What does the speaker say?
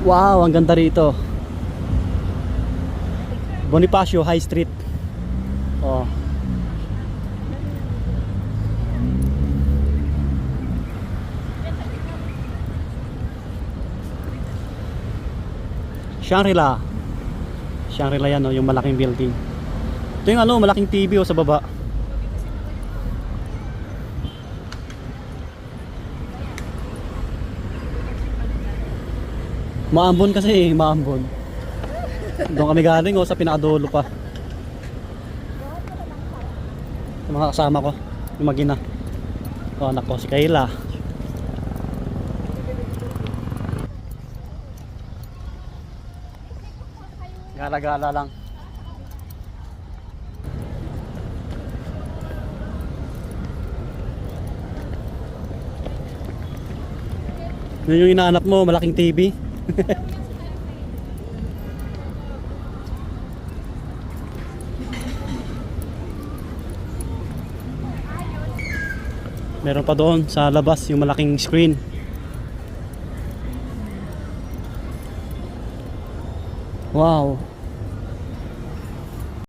Wow, ang ganda rito. Bonifacio High Street. Oh. Shangri-La. Shangri-La yan, oh, yung malaking building. Ito yung ano, malaking TV oh, sa baba. Maambon kasi, maambon. Doon kami galing oh, sa pinakadulo pa. Yung mga kasama ko, yung magina. O anak ko, si Kayla. Gala-gala lang. Yun yung inaanap mo, malaking TV. Meron pa doon sa labas yung malaking screen. Wow.